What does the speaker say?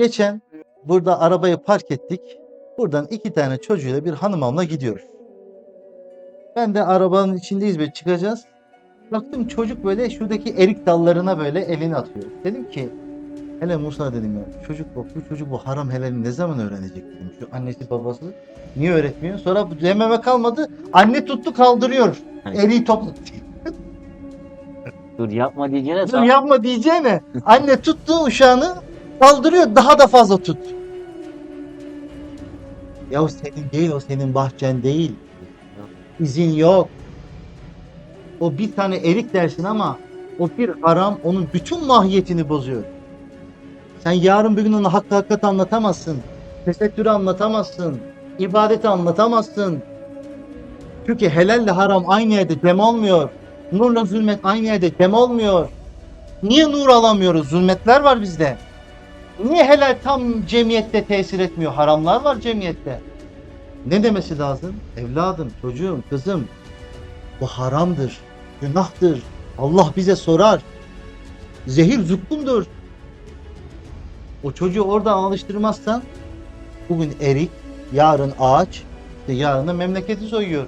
Geçen burada arabayı park ettik. Buradan iki tane çocuğuyla bir hanımamla gidiyoruz. Ben de arabanın içindeyiz böyle çıkacağız. Baktım çocuk böyle şuradaki erik dallarına böyle elini atıyor. Dedim ki hele Musa dedim ya çocuk bak bu çocuk bu haram helalini ne zaman öğrenecek dedim. Şu annesi babası niye öğretmiyor? Sonra dememe kalmadı. Anne tuttu kaldırıyor. Eriği topla. Dur yapma diyeceğine Dur yapma diyeceğine. Anne tuttu uşağını kaldırıyor daha da fazla tut. Ya senin değil o senin bahçen değil. İzin yok. O bir tane erik dersin ama o bir haram onun bütün mahiyetini bozuyor. Sen yarın bir gün ona hakkı hakikat anlatamazsın. Tesettürü anlatamazsın. ibadeti anlatamazsın. Çünkü helalle haram aynı yerde cem olmuyor. Nurla zulmet aynı yerde cem olmuyor. Niye nur alamıyoruz? Zulmetler var bizde. Niye helal tam cemiyette tesir etmiyor? Haramlar var cemiyette. Ne demesi lazım? Evladım, çocuğum, kızım. Bu haramdır, günahtır. Allah bize sorar. Zehir zukkumdur. O çocuğu oradan alıştırmazsan bugün erik, yarın ağaç, işte yarın da memleketi soyuyor.